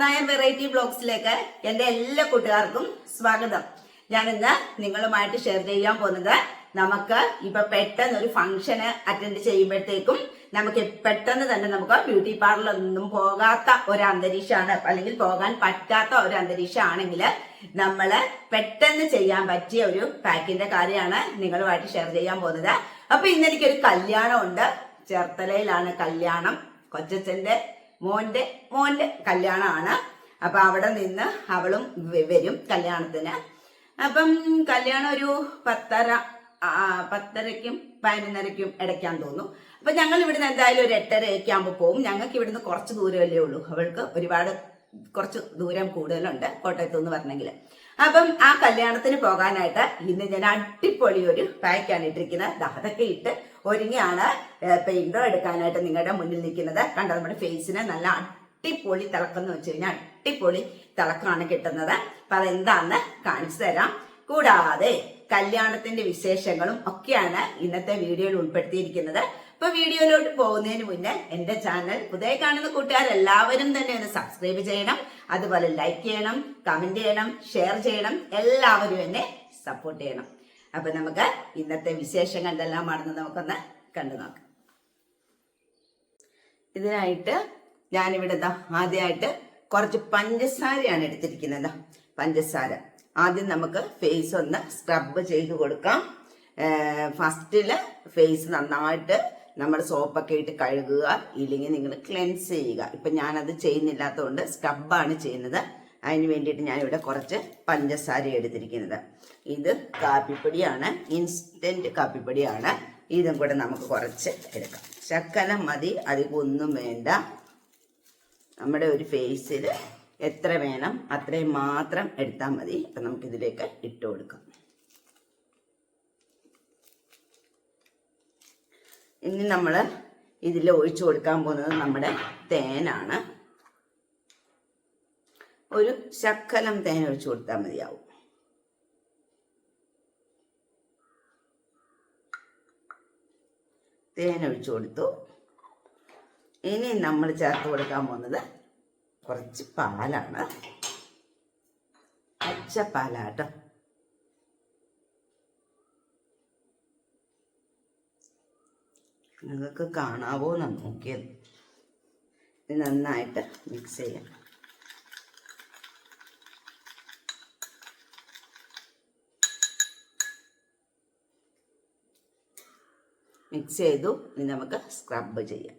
Nair variety ബ്ലോഗ്സിലേക്ക് എന്റെ എല്ലാ കൂട്ടുകാർക്കും സ്വാഗതം. ഞാൻ ഇന്ന് നിങ്ങളുമായിട്ട് ഷെയർ ചെയ്യാൻ പോകുന്നത് നമുക്ക് ഇപ്പൊ പെട്ടെന്ന് ഒരു ഫംഗ്ഷന് അറ്റൻഡ് ചെയ്യുമ്പോഴത്തേക്കും നമുക്ക് പെട്ടെന്ന് തന്നെ നമുക്ക് ബ്യൂട്ടി പാർലറിലൊന്നും പോകാത്ത ഒരു അന്തരീക്ഷമാണ് അല്ലെങ്കിൽ പോകാൻ പറ്റാത്ത ഒരു അന്തരീക്ഷമാണെങ്കിൽ നമ്മൾ പെട്ടെന്ന് ചെയ്യാൻ പറ്റിയ ഒരു പാക്കിന്റെ കാര്യമാണ് നിങ്ങളുമായിട്ട് ഷെയർ ചെയ്യാൻ പോകുന്നത്. അപ്പൊ ഇന്ന് എനിക്കൊരു കല്യാണം ഉണ്ട് ചേർത്തലയിലാണ് കല്യാണം. കൊച്ചച്ഛന്റെ മോന്റെ മോന്റെ കല്യാണമാണ്. അപ്പൊ അവിടെ നിന്ന് അവളും വരും കല്യാണത്തിന്. അപ്പം കല്യാണം ഒരു പത്തര പത്തരയ്ക്കും പതിനൊന്നരയ്ക്കും ഇടയ്ക്കാൻ തോന്നും അപ്പൊ ഞങ്ങൾ ഇവിടുന്ന് എന്തായാലും ഒരു എട്ടരയൊക്കെ ആകുമ്പോൾ പോകും ഞങ്ങൾക്ക് ഇവിടുന്ന് കുറച്ച് ദൂരമല്ലേ ഉള്ളൂ. അവൾക്ക് ഒരുപാട് കുറച്ച് ദൂരം കൂടുതലുണ്ട് കോട്ടയത്ത് എന്ന് പറഞ്ഞെങ്കിൽ അപ്പം ആ കല്യാണത്തിന് പോകാനായിട്ട് ഇന്ന് ഞാൻ അടിപൊളി ഒരു പാക്കാണ് ഇട്ടിരിക്കുന്നത് അതൊക്കെ ഇട്ട് ഒരുങ്ങിയാണ് പെയിന്റോ എടുക്കാനായിട്ട് നിങ്ങളുടെ മുന്നിൽ നിൽക്കുന്നത്. കണ്ടോ നമ്മുടെ ഫേസിനെ നല്ല അട്ടിപ്പൊളി തിളക്കം വെച്ച് കഴിഞ്ഞാൽ അട്ടിപ്പൊളി തിളക്കമാണ് കിട്ടുന്നത്. അപ്പൊ അതെന്താന്ന് കാണിച്ചു തരാം. കൂടാതെ കല്യാണത്തിന്റെ വിശേഷങ്ങളും ഒക്കെയാണ് ഇന്നത്തെ വീഡിയോയിൽ ഉൾപ്പെടുത്തിയിരിക്കുന്നത്. അപ്പൊ വീഡിയോയിലോട്ട് പോകുന്നതിന് മുന്നേ എന്റെ ചാനൽ പുതിയ കാണുന്ന കൂട്ടുകാർ എല്ലാവരും തന്നെ ഒന്ന് സബ്സ്ക്രൈബ് ചെയ്യണം. അതുപോലെ ലൈക്ക് ചെയ്യണം കമന്റ് ചെയ്യണം ഷെയർ ചെയ്യണം. എല്ലാവരും എന്നെ സപ്പോർട്ട് ചെയ്യണം. അപ്പൊ നമുക്ക് ഇന്നത്തെ വിശേഷങ്ങൾ എന്തെല്ലാം ആണെന്ന് നമുക്കൊന്ന് കണ്ടു നോക്കാം. ഇതിനായിട്ട് ഞാനിവിടെ ആദ്യമായിട്ട് കുറച്ച് പഞ്ചസാരയാണ് എടുത്തിരിക്കുന്നത്. പഞ്ചസാര. ആദ്യം നമുക്ക് ഫേസ് ഒന്ന് സ്ക്രബ് ചെയ്ത് കൊടുക്കാം. ഫസ്റ്റിൽ ഫേസ് നന്നായിട്ട് നമ്മൾ സോപ്പൊക്കെ ഇട്ട് കഴുകുക ഇല്ലെങ്കിൽ നിങ്ങൾ ക്ലെൻസ് ചെയ്യുക. ഇപ്പം ഞാനത് ചെയ്യുന്നില്ലാത്തതുകൊണ്ട് സ്ക്രബാണ് ചെയ്യുന്നത്. അതിന് വേണ്ടിയിട്ട് ഞാനിവിടെ കുറച്ച് പഞ്ചസാര എടുത്തിരിക്കുന്നത്. ഇത് കാപ്പിപ്പൊടിയാണ് ഇൻസ്റ്റന്റ് കാപ്പിപ്പൊടിയാണ്. ഇതും കൂടെ നമുക്ക് കുറച്ച് എടുക്കാം. ശക്കല മതി അധികമൊന്നും വേണ്ട. നമ്മുടെ ഒരു ഫേസിൽ എത്ര വേണം അത്രയും മാത്രം എടുത്താൽ മതി. അപ്പം നമുക്കിതിലേക്ക് ഇട്ട് കൊടുക്കാം. ഇനി നമ്മൾ ഇതിൽ ഒഴിച്ചു കൊടുക്കാൻ പോകുന്നത് നമ്മുടെ തേനാണ്. ഒരു ശക്കലം തേൻ ഒഴിച്ചു കൊടുത്താൽ മതിയാവും. തേൻ ഒഴിച്ചു കൊടുത്തു. ഇനി നമ്മൾ ചേർത്ത് കൊടുക്കാൻ പോകുന്നത് കുറച്ച് പാലാണ്. പച്ച പാലാട്ടോ. നിങ്ങൾക്ക് കാണാവോ എന്ന് നോക്കിയത് നന്നായിട്ട് മിക്സ് ചെയ്യാം. മിക്സ് ചെയ്തു. ഇനി നമുക്ക് സ്ക്രബ് ചെയ്യാം.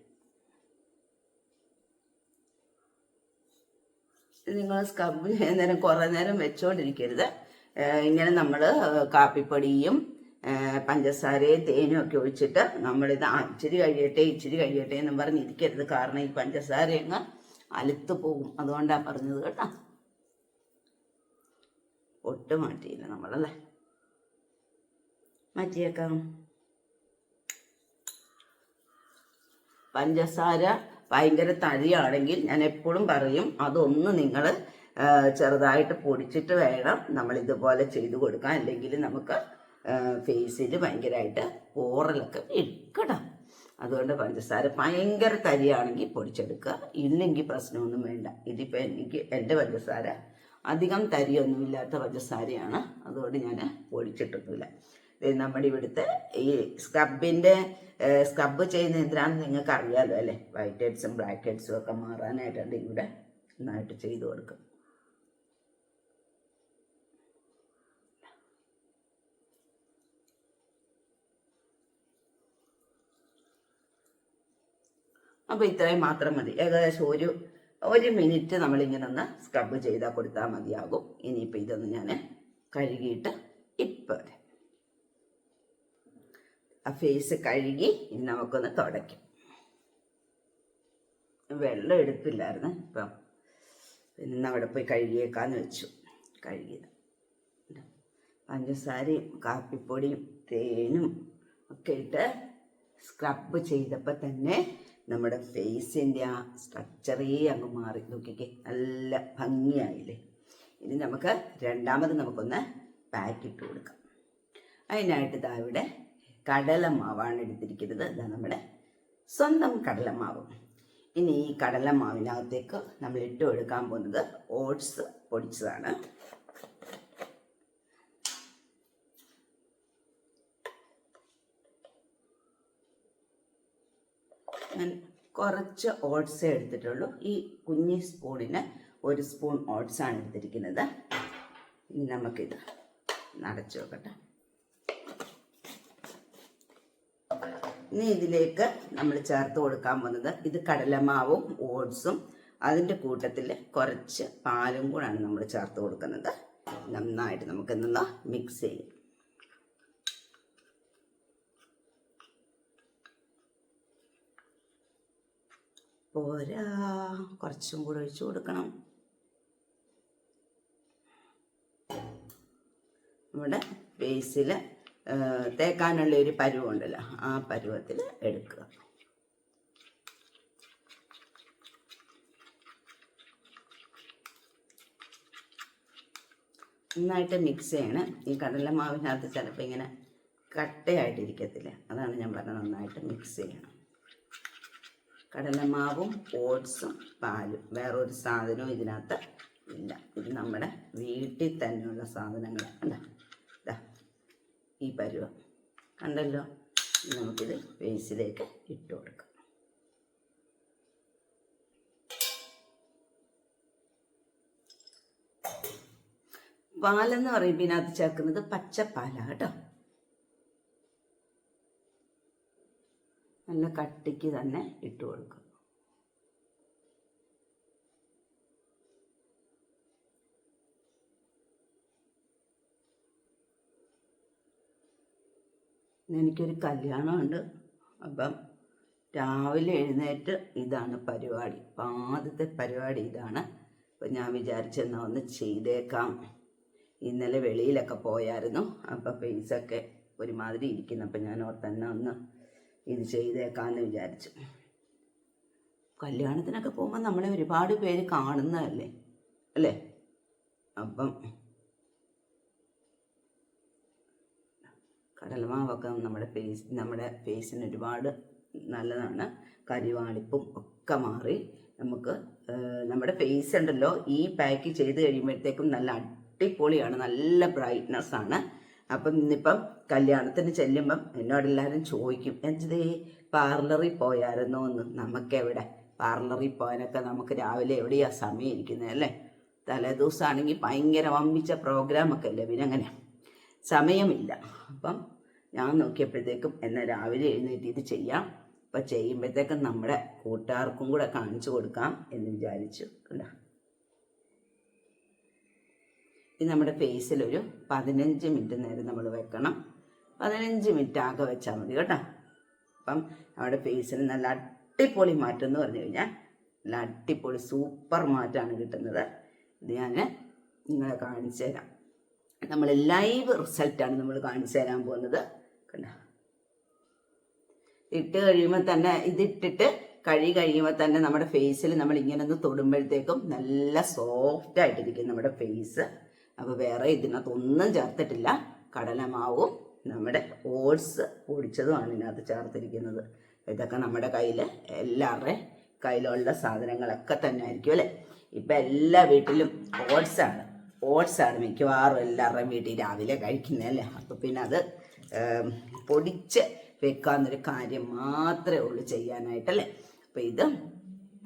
നിങ്ങൾ സ്ക്രബ് ചെയ്യുന്ന നേരം കുറേ നേരം വെച്ചുകൊണ്ടിരിക്കരുത് ഇങ്ങനെ നമ്മൾ കാപ്പിപ്പൊടിയും പഞ്ചസാരയും തേനും ഒക്കെ ഒഴിച്ചിട്ട് നമ്മളിത് ഇച്ചിരി കഴിയട്ടെ ഇച്ചിരി കഴിയട്ടെ എന്നും പറഞ്ഞിരിക്കരുത് കാരണം ഈ പഞ്ചസാര അങ്ങ് അലുത്ത് പോകും. അതുകൊണ്ടാണ് പറഞ്ഞത് കേട്ടോ. ഒട്ടും മാറ്റിയില്ല നമ്മളല്ലേ? മാറ്റിയേക്കാം. പഞ്ചസാര ഭയങ്കര തഴിയാണെങ്കിൽ ഞാൻ എപ്പോഴും പറയും അതൊന്ന് നിങ്ങൾ ചെറുതായിട്ട് പൊടിച്ചിട്ട് വേണം നമ്മൾ ഇതുപോലെ ചെയ്തു കൊടുക്കാൻ. അല്ലെങ്കിൽ നമുക്ക് ഫേസിൽ ഭയങ്കരമായിട്ട് ഓറലൊക്കെ എടുക്കണം അതുകൊണ്ട് പഞ്ചസാര ഭയങ്കര തരിയാണെങ്കിൽ പൊടിച്ചെടുക്കുക. ഇല്ലെങ്കിൽ പ്രശ്നമൊന്നും വേണ്ട. ഇതിപ്പോൾ എനിക്ക് എന്റെ പഞ്ചസാര അധികം തരിയൊന്നുമില്ലാത്ത പഞ്ചസാരയാണ്. അതുകൊണ്ട് ഞാൻ പൊടിച്ചിട്ടൊന്നുമില്ല. നമ്മുടെ ഇവിടുത്തെ ഈ സ്ക്രബിന്റെ സ്ക്രബ് ചെയ്യുന്ന എന്തിനാണെന്ന് നിങ്ങൾക്ക് അറിയാലോ അല്ലേ വൈറ്റ് ഹെഡ്സും ബ്ലാക്ക് ഹെഡ്സും ഒക്കെ മാറാനായിട്ടുണ്ട് ഇവിടെ നന്നായിട്ട് ചെയ്തു കൊടുക്കും. അപ്പോൾ ഇത്രയും മാത്രം മതി. ഏകദേശം ഒരു ഒരു മിനിറ്റ് നമ്മളിങ്ങനെ ഒന്ന് സ്ക്രബ് ചെയ്താൽ കൊടുത്താൽ മതിയാകും. ഇനിയിപ്പോൾ ഇതൊന്ന് ഞാൻ കഴുകിയിട്ട് ഇപ്പം വരാം ആ ഫേസ് കഴുകി ഇനി നമുക്കൊന്ന് തുടയ്ക്കും. വെള്ളം എടുത്തില്ലായിരുന്നു ഇപ്പം. ഇന്ന് അവിടെ പോയി കഴുകിയേക്കാന്ന് വെച്ചു. കഴുകിയത്. പഞ്ചസാരയും കാപ്പിപ്പൊടിയും തേനും ഒക്കെ ഇട്ട് സ്ക്രബ് ചെയ്തപ്പോൾ തന്നെ നമ്മുടെ ഫേസിന്റെ ആ സ്ട്രക്ചറേ അങ്ങ് മാറി. നോക്കിക്കേ നല്ല ഭംഗിയായില്ലേ? ഇനി നമുക്ക് രണ്ടാമത് നമുക്കൊന്ന് പാക്ക് ഇട്ട് കൊടുക്കാം. അതിനായിട്ട് ഇതാ ഇവിടെ കടലമാവാണ് എടുത്തിരിക്കുന്നത്. ഇതാ നമ്മുടെ സ്വന്തം കടലമാവ്. ഇനി ഈ കടലമാവിനകത്തേക്ക് നമ്മൾ ഇട്ട് കൊടുക്കാൻ പോകുന്നത് ഓട്സ് പൊടിച്ചതാണ്. ഞാൻ കുറച്ച് ഓട്സേ എടുത്തിട്ടുള്ളൂ. ഈ കുഞ്ഞി സ്പൂണിന് ഒരു സ്പൂൺ ഓട്സാണ് എടുത്തിരിക്കുന്നത്. ഇനി നമുക്കിത് നടച്ചു നോക്കട്ടെ ഇനി ഇതിലേക്ക് നമ്മൾ ചേർത്ത് കൊടുക്കാൻ പോകുന്നത് ഇത് കടലമാവും ഓട്സും അതിന്റെ കൂട്ടത്തിൽ കുറച്ച് പാലും കൂടാണ് നമ്മൾ ചേർത്ത് കൊടുക്കുന്നത്. നന്നായിട്ട് നമുക്ക് നിന്ന് മിക്സ് ചെയ്യും. പോരാ കുറച്ചും കൂടെ ഒഴിച്ചു കൊടുക്കണം. നമ്മുടെ ബേസിൽ തേക്കാനുള്ള ഒരു പരുവുണ്ടല്ലോ ആ പരുവത്തിൽ എടുക്കുക. നന്നായിട്ട് മിക്സ് ചെയ്യണം. ഈ കടലമാവിനകത്ത് ചിലപ്പോൾ ഇങ്ങനെ കട്ടയായിട്ടിരിക്കത്തില്ല. അതാണ് ഞാൻ പറഞ്ഞത് നന്നായിട്ട് മിക്സ് ചെയ്യണം. കടലമാവും ഓട്സും പാലും. വേറൊരു സാധനവും ഇതിനകത്ത് ഇല്ല. ഇത് നമ്മുടെ വീട്ടിൽ തന്നെയുള്ള സാധനങ്ങൾ അല്ല ഈ പരുവം. കണ്ടല്ലോ? നമുക്കിത് ബേസിലേക്ക് ഇട്ട് കൊടുക്കാം. പാലെന്ന് പറയുമ്പോൾ ഇതിനകത്ത് ചേർക്കുന്നത് പച്ചപ്പാലാണ് കേട്ടോ. നല്ല കട്ടിക്ക് തന്നെ ഇട്ട് കൊടുക്കും. എനിക്കൊരു കല്യാണമുണ്ട്. അപ്പം രാവിലെ എഴുന്നേറ്റ് ഇതാണ് പരിപാടി. അപ്പം ആദ്യത്തെ പരിപാടി ഇതാണ്. അപ്പം ഞാൻ വിചാരിച്ചെന്നാൽ ഒന്ന് ചെയ്തേക്കാം. ഇന്നലെ വെളിയിലൊക്കെ പോയായിരുന്നു. അപ്പം ഫേസൊക്കെ ഒരുമാതിരി ഇരിക്കുന്നു. അപ്പം ഞാൻ ഓർത്തന്നെ ഒന്ന് ഇത് ചെയ്തേക്കാമെന്ന് വിചാരിച്ചു. കല്യാണത്തിനൊക്കെ പോകുമ്പോൾ നമ്മളെ ഒരുപാട് പേര് കാണുന്നതല്ലേ? അല്ലേ? അപ്പം കടലമാവൊക്കെ നമ്മുടെ ഫേസ് നമ്മുടെ ഫേസിന് ഒരുപാട് നല്ലതാണ്. കരിവാളിപ്പും ഒക്കെ മാറി നമുക്ക് നമ്മുടെ ഫേസ് ഉണ്ടല്ലോ ഈ പാക്ക് ചെയ്ത് കഴിയുമ്പോഴത്തേക്കും നല്ല അടിപൊളിയാണ് നല്ല ബ്രൈറ്റ്നെസ് ആണ്. അപ്പം ഇന്നിപ്പം കല്യാണത്തിന് ചെല്ലുമ്പം എന്നോട് എല്ലാവരും ചോദിക്കും എന്തേ പാർലറിൽ പോയായിരുന്നോ എന്ന്? നമുക്കെവിടെ? പാർലറിൽ പോകാനൊക്കെ നമുക്ക് രാവിലെ എവിടെയാ സമയം ഇരിക്കുന്നത് അല്ലേ? തലേദിവസമാണെങ്കിൽ ഭയങ്കര വമ്പിച്ച പ്രോഗ്രാമൊക്കെ അല്ലേ പിന്നെ അങ്ങനെ. സമയമില്ല. അപ്പം ഞാൻ നോക്കിയപ്പോഴത്തേക്കും എന്നെ രാവിലെ എഴുന്നേറ്റ് ഇത് ചെയ്യാം. അപ്പം ചെയ്യുമ്പോഴത്തേക്കും നമ്മുടെ കൂട്ടുകാർക്കും കൂടെ കാണിച്ചു കൊടുക്കാം എന്ന് വിചാരിച്ചു കണ്ടോ? ഇത് നമ്മുടെ ഫേസിൽ ഒരു പതിനഞ്ച് മിനിറ്റ് നേരം നമ്മൾ വെക്കണം. പതിനഞ്ച് മിനിറ്റ് ആകെ വെച്ചാൽ മതി കേട്ടോ. അപ്പം നമ്മുടെ ഫേസിന് നല്ല അടിപൊളി മാറ്റം എന്ന് പറഞ്ഞു കഴിഞ്ഞാൽ നല്ല അടിപൊളി സൂപ്പർ മാറ്റമാണ് കിട്ടുന്നത്. ഇത് ഞാൻ നിങ്ങളെ കാണിച്ചു തരാം. നമ്മൾ ലൈവ് റിസൾട്ടാണ് നമ്മൾ കാണിച്ചു തരാൻ പോകുന്നത്. കണ്ടോ ഇട്ട് കഴിയുമ്പോൾ തന്നെ ഇതിട്ടിട്ട് കഴി കഴിയുമ്പോൾ തന്നെ നമ്മുടെ ഫേസിൽ നമ്മൾ ഇങ്ങനെ ഒന്ന് തൊടുമ്പോഴത്തേക്കും നല്ല സോഫ്റ്റ് ആയിട്ടിരിക്കും നമ്മുടെ ഫേസ് അപ്പോൾ വേറെ ഇതിനകത്ത് ഒന്നും ചേർത്തിട്ടില്ല. കടലമാവും നമ്മുടെ ഓട്സ് പൊടിച്ചതുമാണ് ഇതിനകത്ത് ചേർത്തിരിക്കുന്നത്. ഇതൊക്കെ നമ്മുടെ കയ്യിൽ എല്ലാവരുടെയും കയ്യിലുള്ള സാധനങ്ങളൊക്കെ തന്നെ ആയിരിക്കും അല്ലേ? ഇപ്പം എല്ലാ വീട്ടിലും ഓട്സാണ് ഓട്സാണ് മിക്കവാറും എല്ലാവരുടെയും വീട്ടിൽ രാവിലെ കഴിക്കുന്നത് അല്ലേ? അപ്പം പിന്നെ അത് പൊടിച്ച് വെക്കാന്നൊരു കാര്യം മാത്രമേ ഉള്ളൂ ചെയ്യാനായിട്ടല്ലേ? അപ്പോൾ ഇത്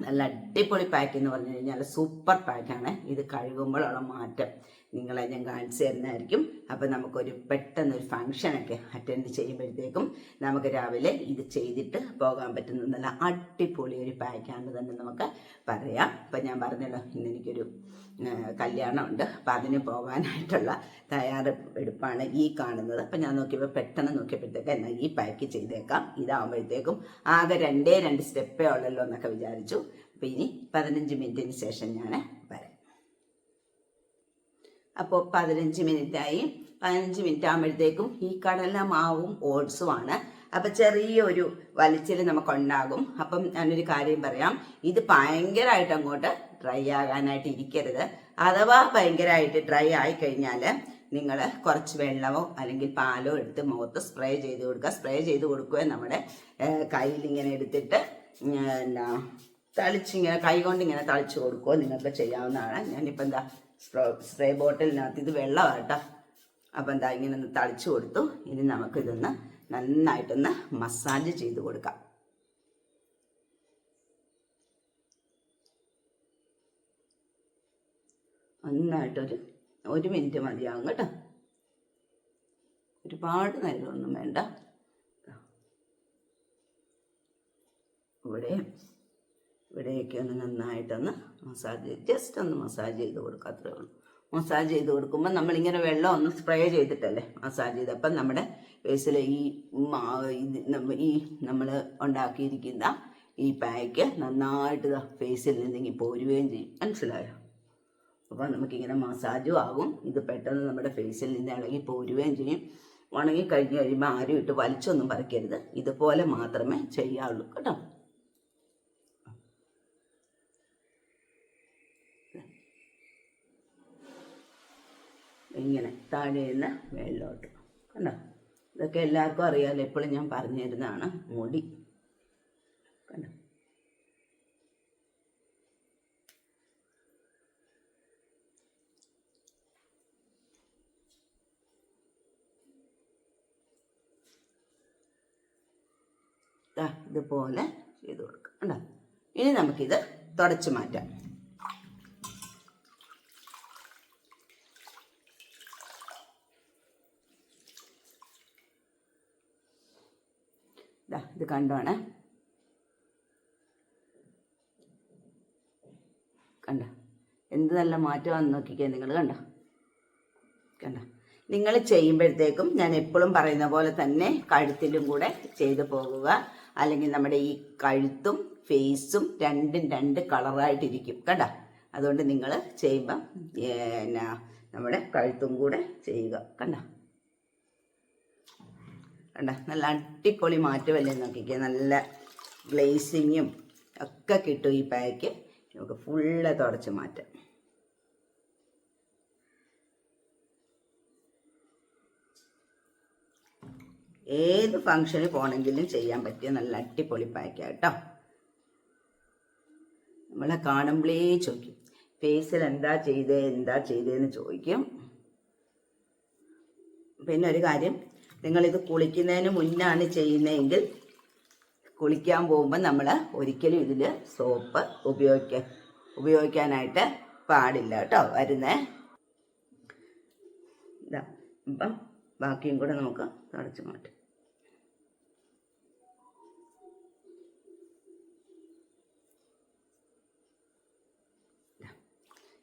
നല്ല അടിപൊളി പാക്ക് എന്ന് പറഞ്ഞു കഴിഞ്ഞാൽ സൂപ്പർ പാക്കാണ് ഇത് കഴുകുമ്പോഴുള്ള മാറ്റം. നിങ്ങളെ ഞാൻ കാണിച്ചു തരുന്നതായിരിക്കും. അപ്പം നമുക്കൊരു പെട്ടെന്നൊരു ഫങ്ഷനൊക്കെ അറ്റൻഡ് ചെയ്യുമ്പോഴത്തേക്കും നമുക്ക് രാവിലെ ഇത് ചെയ്തിട്ട് പോകാൻ പറ്റുന്ന നല്ല അടിപൊളി ഒരു പാക്കാണെന്ന് തന്നെ നമുക്ക് പറയാം. അപ്പം ഞാൻ പറഞ്ഞല്ലോ ഇന്ന് എനിക്കൊരു കല്യാണമുണ്ട്. അപ്പം അതിന് പോകാനായിട്ടുള്ള തയ്യാറെടുപ്പാണ് ഈ കാണുന്നത്. അപ്പം ഞാൻ നോക്കിയപ്പോൾ പെട്ടെന്ന് നോക്കിയപ്പോഴത്തേക്ക് എന്നാൽ ഈ പാക്ക് ചെയ്തേക്കാം. ഇതാകുമ്പോഴത്തേക്കും ആകെ രണ്ടേ രണ്ട് സ്റ്റെപ്പേ ഉള്ളല്ലോ എന്നൊക്കെ വിചാരിച്ചു. അപ്പം ഇനി പതിനഞ്ച് മിനിറ്റിന് ശേഷം ഞാൻ അപ്പോൾ പതിനഞ്ച് മിനിറ്റായി. പതിനഞ്ച് മിനിറ്റ് ആകുമ്പോഴത്തേക്കും ഈ കടല മാവും ഓട്സുമാണ്. അപ്പം ചെറിയൊരു വലിച്ചിൽ നമുക്കുണ്ടാകും. അപ്പം ഞാനൊരു കാര്യം പറയാം. ഇത് ഭയങ്കരമായിട്ട് അങ്ങോട്ട് ഡ്രൈ ആകാനായിട്ട് ഇരിക്കരുത്. അഥവാ ഭയങ്കരമായിട്ട് ഡ്രൈ ആയി കഴിഞ്ഞാൽ നിങ്ങൾ കുറച്ച് വെള്ളമോ അല്ലെങ്കിൽ പാലോ എടുത്ത് മുഖത്ത് സ്പ്രേ ചെയ്ത് കൊടുക്കുക. സ്പ്രേ ചെയ്ത് കൊടുക്കുക നമ്മുടെ കയ്യിൽ ഇങ്ങനെ എടുത്തിട്ട് എന്നാ തളിച്ചിങ്ങനെ കൈ കൊണ്ട് ഇങ്ങനെ തളിച്ച് കൊടുക്കുക നിങ്ങൾക്ക് ചെയ്യാവുന്നതാണ്. ഞാനിപ്പോൾ എന്താ സ്പ്രോ ബോട്ടിലിനകത്ത് ഇത് വെള്ളമാണ് കേട്ടോ അപ്പം എന്താ ഇങ്ങനെ ഒന്ന് തളിച്ചു കൊടുത്തു. ഇനി നമുക്കിതൊന്ന് നന്നായിട്ടൊന്ന് മസാജ് ചെയ്ത് കൊടുക്കാം. നന്നായിട്ടൊരു ഒരു മിനിറ്റ് മതിയാകും കേട്ടോ. ഒരുപാട് നേരമൊന്നും വേണ്ട. ഇവിടെ ഇവിടെയൊക്കെ ഒന്ന് നന്നായിട്ടൊന്ന് മസാജ് ജസ്റ്റ് ഒന്ന് മസാജ് ചെയ്ത് കൊടുക്കുക അത്രേ ഉള്ളൂ. മസാജ് ചെയ്ത് കൊടുക്കുമ്പോൾ നമ്മളിങ്ങനെ വെള്ളം ഒന്ന് സ്പ്രേ ചെയ്തിട്ടല്ലേ മസാജ് ചെയ്ത്. അപ്പം നമ്മുടെ ഫേസിൽ ഈ ഈ നമ്മൾ ഉണ്ടാക്കിയിരിക്കുന്ന ഈ പായ്ക്ക് നന്നായിട്ട് ഫേസിൽ നിന്നെങ്കിൽ പോരുകയും ചെയ്യും. മനസ്സിലായോ? അപ്പോൾ നമുക്കിങ്ങനെ മസാജും ആകും. ഇത് പെട്ടെന്ന് നമ്മുടെ ഫേസിൽ നിന്ന് ഇളകി പോരുകയും ചെയ്യും. ഉണങ്ങി കഴിഞ്ഞ് കഴിയുമ്പോൾ ആരും ഇട്ട് വലിച്ചൊന്നും പറിക്കരുത്. ഇതുപോലെ മാത്രമേ ചെയ്യാവുള്ളൂ. കേട്ടോ? ഇങ്ങനെ താഴെ നിന്ന് മേളിലോട്ട്. കണ്ടോ? ഇതൊക്കെ എല്ലാവർക്കും അറിയാമല്ലോ എപ്പോഴും ഞാൻ പറഞ്ഞു തരുന്നതാണ് മുടി. കണ്ടോ? ഇതുപോലെ ചെയ്ത് കൊടുക്കുക കണ്ടോ? ഇനി നമുക്കിത് തുടച്ചു മാറ്റാം ദാ ഇത് കണ്ടോണേ കണ്ട? എന്ത് നല്ല മാറ്റമാണെന്ന് നോക്കിക്കേ നിങ്ങൾ കണ്ട? കണ്ട? നിങ്ങൾ ചെയ്യുമ്പോഴത്തേക്കും ഞാൻ എപ്പോഴും പറയുന്ന പോലെ തന്നെ കഴുത്തിലും കൂടെ ചെയ്തു പോകുക. അല്ലെങ്കിൽ നമ്മുടെ ഈ കഴുത്തും ഫേസും രണ്ടും രണ്ട് കളറായിട്ടിരിക്കും കണ്ട? അതുകൊണ്ട് നിങ്ങൾ ചെയ്യുമ്പം എന്നാ നമ്മുടെ കഴുത്തും കൂടെ ചെയ്യുക കണ്ട? കണ്ട? നല്ല അടിപൊളി മാറ്റമല്ലേ നോക്കിക്കുക നല്ല ഗ്ലേസിങ്ങും ഒക്കെ കിട്ടും ഈ പാക്ക്. നമുക്ക് ഫുള്ള് തുടച്ച് മാറ്റാം. ഏത് ഫങ്ഷന് പോകണമെങ്കിലും ചെയ്യാൻ പറ്റിയ നല്ല അടിപൊളി പാക്കാ കേട്ടോ. നമ്മളെ കാണുമ്പോഴേ ചോദിക്കും. ഫേസിൽ എന്താ ചെയ്തേ എന്താ ചെയ്തേന്ന് ചോദിക്കും. പിന്നെ ഒരു കാര്യം നിങ്ങളിത് കുളിക്കുന്നതിന് മുന്നാണ് ചെയ്യുന്നതെങ്കിൽ കുളിക്കാൻ പോകുമ്പോൾ നമ്മൾ ഒരിക്കലും ഇതിൽ സോപ്പ് ഉപയോഗിക്കാൻ ഉപയോഗിക്കാനായിട്ട് പാടില്ല കേട്ടോ വരുന്നേ. ഇതാ ഇപ്പം ബാക്കിയും കൂടെ നമുക്ക് തുടച്ച് മാറ്റാം.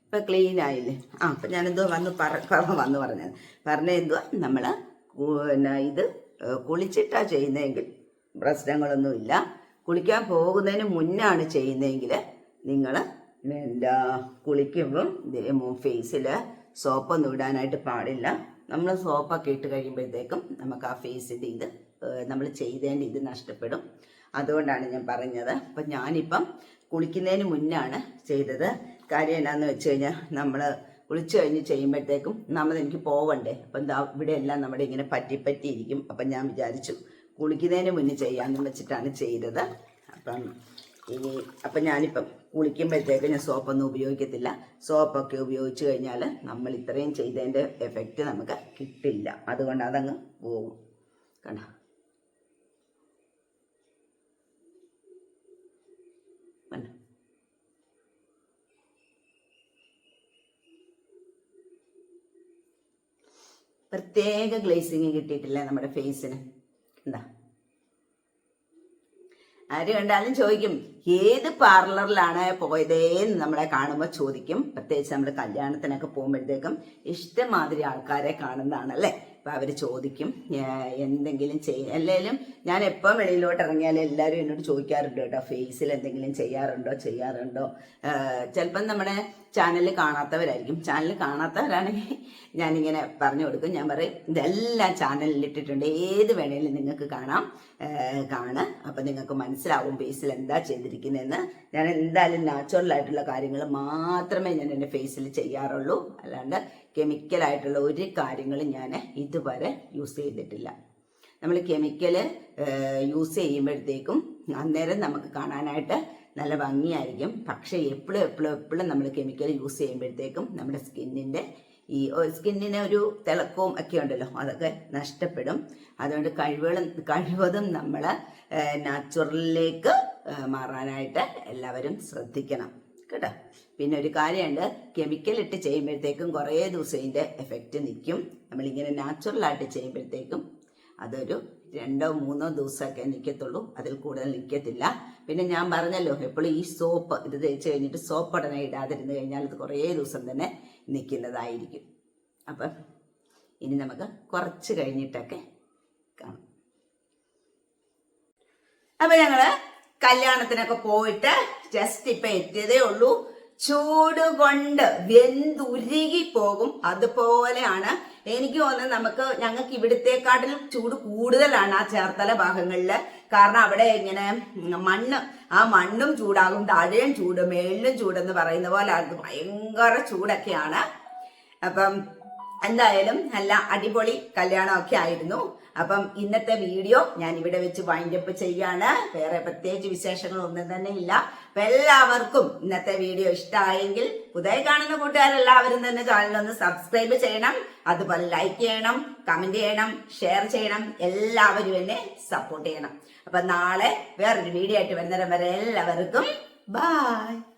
ഇപ്പം ക്ലീൻ ആയില്ലേ? ആ അപ്പം ഞാനെന്തോ വന്ന് പറ വന്ന് പറഞ്ഞത്. പറഞ്ഞ എന്തുവാ നമ്മൾ പിന്നെ ഇത് കുളിച്ചിട്ടാ ചെയ്യുന്നതെങ്കിൽ പ്രശ്നങ്ങളൊന്നുമില്ല കുളിക്കാൻ പോകുന്നതിന് മുന്നാണ് ചെയ്യുന്നതെങ്കിൽ നിങ്ങൾ എന്താ കുളിക്കുമ്പം ഫേസിൽ സോപ്പൊന്നും ഇടാനായിട്ട് പാടില്ല. നമ്മൾ സോപ്പൊക്കെ ഇട്ട് കഴിയുമ്പോഴത്തേക്കും നമുക്ക് ആ ഫേസിന്റെ ഇത് നമ്മൾ ചെയ്തതിന്റെ ഇത് നഷ്ടപ്പെടും. അതുകൊണ്ടാണ് ഞാൻ പറഞ്ഞത്. അപ്പം ഞാനിപ്പം കുളിക്കുന്നതിന് മുന്നാണ് ചെയ്തത്. കാര്യം എന്നാന്ന് വെച്ച് കഴിഞ്ഞാൽ നമ്മൾ കുളിച്ച് കഴിഞ്ഞ് ചെയ്യുമ്പോഴത്തേക്കും നമ്മൾ എനിക്ക് പോവണ്ടേ. അപ്പം എന്താ ഇവിടെ എല്ലാം നമ്മുടെ ഇങ്ങനെ പറ്റി പറ്റി ഇരിക്കും അപ്പം ഞാൻ വിചാരിച്ചു കുളിക്കുന്നതിന് മുന്നേ ചെയ്യാമെന്ന് വെച്ചിട്ടാണ് ചെയ്തത്. അപ്പം ഇനി അപ്പം ഞാനിപ്പം കുളിക്കുമ്പോഴത്തേക്ക് ഞാൻ സോപ്പൊന്നും ഉപയോഗിക്കത്തില്ല. സോപ്പൊക്കെ ഉപയോഗിച്ച് കഴിഞ്ഞാൽ നമ്മൾ ഇത്രയും ചെയ്തതിന്റെ എഫക്റ്റ് നമുക്ക് കിട്ടില്ല. അതുകൊണ്ട് അതങ്ങ് പോകും കണ്ടോ? പ്രത്യേക ഗ്ലേസിങ് കിട്ടിയിട്ടില്ല നമ്മുടെ ഫേസിന്. എന്താ? ആര് കണ്ടാലും ചോദിക്കും ഏത് പാർലറിലാണ് പോയതേന്ന് നമ്മളെ കാണുമ്പോൾ ചോദിക്കും. പ്രത്യേകിച്ച് നമ്മൾ കല്യാണത്തിനൊക്കെ പോകുമ്പോഴത്തേക്കും ഇഷ്ടമാതിരി ആൾക്കാരെ കാണുന്നതാണ് അല്ലേ അപ്പൊ അവർ ചോദിക്കും എന്തെങ്കിലും ചെയ്യ അല്ലെങ്കിലും ഞാൻ എപ്പോൾ വെളിയിലോട്ട് ഇറങ്ങിയാലും എല്ലാവരും എന്നോട് ചോദിക്കാറുണ്ട് കേട്ടോ ഫേസിൽ എന്തെങ്കിലും ചെയ്യാറുണ്ടോ ചെയ്യാറുണ്ടോ? ചിലപ്പം നമ്മുടെ ചാനൽ കാണാത്തവരായിരിക്കും. ചാനൽ കാണാത്തവരാണെങ്കിൽ ഞാനിങ്ങനെ പറഞ്ഞു കൊടുക്കും. ഞാൻ പറയും ഇതെല്ലാം ചാനലിൽ ഇട്ടിട്ടുണ്ട്. ഏത് വേണേലും നിങ്ങൾക്ക് കാണാം. കാണ്. അപ്പം നിങ്ങൾക്ക് മനസ്സിലാവും ഫേസിൽ എന്താ ചെയ്തിരിക്കുന്നതെന്ന്. ഞാൻ എന്തായാലും നാച്ചുറൽ ആയിട്ടുള്ള കാര്യങ്ങൾ മാത്രമേ ഞാൻ എന്റെ ഫേസിൽ ചെയ്യാറുള്ളൂ. അല്ലാണ്ട് കെമിക്കലായിട്ടുള്ള ഒരു കാര്യങ്ങളും ഞാൻ ഇതുവരെ യൂസ് ചെയ്തിട്ടില്ല. നമ്മൾ കെമിക്കൽ യൂസ് ചെയ്യുമ്പോഴത്തേക്കും അന്നേരം നമുക്ക് കാണാനായിട്ട് നല്ല ഭംഗിയായിരിക്കും. പക്ഷേ എപ്പോഴും എപ്പോഴും എപ്പോഴും നമ്മൾ കെമിക്കൽ യൂസ് ചെയ്യുമ്പോഴത്തേക്കും നമ്മുടെ സ്കിന്നിന്റെ ഈ സ്കിന്നിന് ഒരു തിളക്കവും ഒക്കെ ഉണ്ടല്ലോ അതൊക്കെ നഷ്ടപ്പെടും. അതുകൊണ്ട് കഴിവുകളും കഴിവതും നമ്മൾ നാച്ചുറലിലേക്ക് മാറാനായിട്ട് എല്ലാവരും ശ്രദ്ധിക്കണം. കേട്ടോ? പിന്നെ ഒരു കാര്യമുണ്ട് കെമിക്കൽ ഇട്ട് ചെയ്യുമ്പോഴത്തേക്കും കുറേ ദിവസം ഇതിന്റെ എഫക്റ്റ് നിൽക്കും. നമ്മളിങ്ങനെ നാച്ചുറലായിട്ട് ചെയ്യുമ്പോഴത്തേക്കും അതൊരു രണ്ടോ മൂന്നോ ദിവസമൊക്കെ നിൽക്കത്തുള്ളൂ. അതിൽ കൂടുതൽ നിൽക്കത്തില്ല. പിന്നെ ഞാൻ പറഞ്ഞല്ലോ എപ്പോഴും ഈ സോപ്പ് ഇത് തേച്ച് കഴിഞ്ഞിട്ട് സോപ്പ് ഉടനെ ഇടാതിരുന്ന് കഴിഞ്ഞാൽ ഇത് കുറേ ദിവസം തന്നെ നിൽക്കുന്നതായിരിക്കും. അപ്പം ഇനി നമുക്ക് കുറച്ച് കഴിഞ്ഞിട്ടൊക്കെ കാണാം. അപ്പൊ ഞങ്ങൾ കല്യാണത്തിനൊക്കെ പോയിട്ട് ജസ്റ്റ് ഇപ്പൊ എത്തിയതേ ഉള്ളൂ. ചൂട് കൊണ്ട് വെന്തുരുകി പോകും അതുപോലെയാണ് എനിക്ക് തോന്നുന്നത് നമുക്ക് ഞങ്ങൾക്ക് ഇവിടുത്തെക്കാട്ടിലും ചൂട് കൂടുതലാണ് ആ ചേർത്തല ഭാഗങ്ങളിൽ കാരണം അവിടെ ഇങ്ങനെ മണ്ണ് ആ മണ്ണും ചൂടാകും താഴെയും ചൂട് മേളിലും ചൂടെന്ന് പറയുന്ന പോലെ അത് ഭയങ്കര ചൂടൊക്കെയാണ്. അപ്പം എന്തായാലും നല്ല അടിപൊളി കല്യാണമൊക്കെ ആയിരുന്നു. അപ്പം ഇന്നത്തെ വീഡിയോ ഞാൻ ഇവിടെ വെച്ച് വൈൻഡപ്പ് ചെയ്യാണ്. വേറെ പ്രത്യേകിച്ച് വിശേഷങ്ങൾ ഒന്നും തന്നെ ഇല്ല. അപ്പൊ എല്ലാവർക്കും ഇന്നത്തെ വീഡിയോ ഇഷ്ടമായെങ്കിൽ പുതിയ കാണുന്ന കൂട്ടുകാരെല്ലാവരും തന്നെ ചാനലൊന്ന് സബ്സ്ക്രൈബ് ചെയ്യണം. അതുപോലെ ലൈക്ക് ചെയ്യണം കമന്റ് ചെയ്യണം ഷെയർ ചെയ്യണം. എല്ലാവരും എന്നെ സപ്പോർട്ട് ചെയ്യണം. അപ്പൊ നാളെ വേറൊരു വീഡിയോ ആയിട്ട് വരുന്നേരം വരെ എല്ലാവർക്കും ബൈ